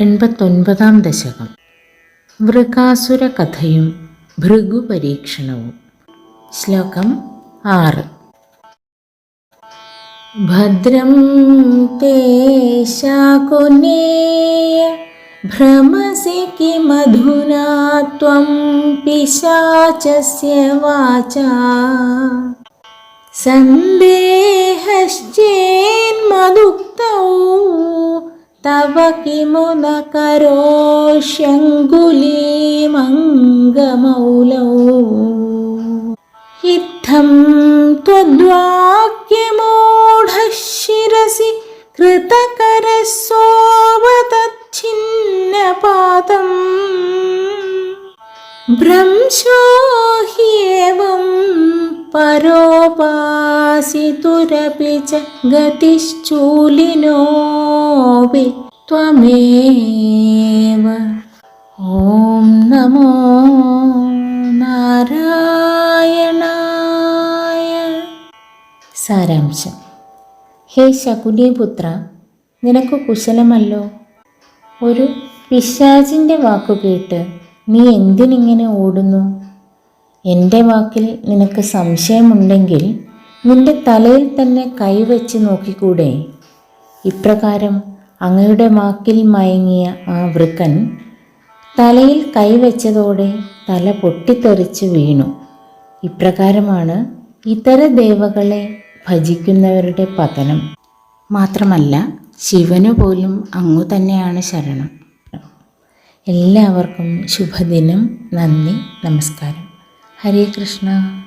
എൺപത്തൊൻപതാം ദശകം വൃകാസുര കഥയും ഭൃഗു പരീക്ഷണവും ശ്ലോകം ആറ് ഭദ്രം തേ ശാകുനേയ ഭ്രമസി കിമധുനാ ത്വം പിശാചസ്യ വാചാ सन्देहश्चेन्मदुक्तौ तव किमु न करोष्यङ्गुलीमङ्गमौलौ इत्थं त्वद्वाक्यमूढः शिरसि कृतकरसोऽवतच्छिन्नपातम् भ्रंशो ह्येवं परोपासितुरपि च गतिश्चूलिनोऽपि त्वमेव ॐ नमो നാരായണായ സാരാംശം ഹേ ശകുനിപുത്ര നിനക്ക് കുശലമല്ലോ ഒരു പിശാചിൻ്റെ വാക്കു കേട്ട് നീ എന്തിനിങ്ങനെ ഓടുന്നു എൻ്റെ വാക്കിൽ നിനക്ക് സംശയമുണ്ടെങ്കിൽ നിന്റെ തലയിൽ തന്നെ കൈവച്ച് നോക്കിക്കൂടെ ഇപ്രകാരം അങ്ങയുടെ വാക്കിൽ മയങ്ങിയ ആ വൃക്കൻ തലയിൽ കൈവച്ചതോടെ തല പൊട്ടിത്തെറിച്ച് വീണു. ഇപ്രകാരമാണ് ഇതര ദേവകളെ ഭജിക്കുന്നവരുടെ പതനം. മാത്രമല്ല ശിവനു പോലും അങ്ങു തന്നെയാണ് ശരണം. എല്ലാവർക്കും ശുഭദിനം. നന്ദി. നമസ്കാരം. ഹരേ കൃഷ്ണ.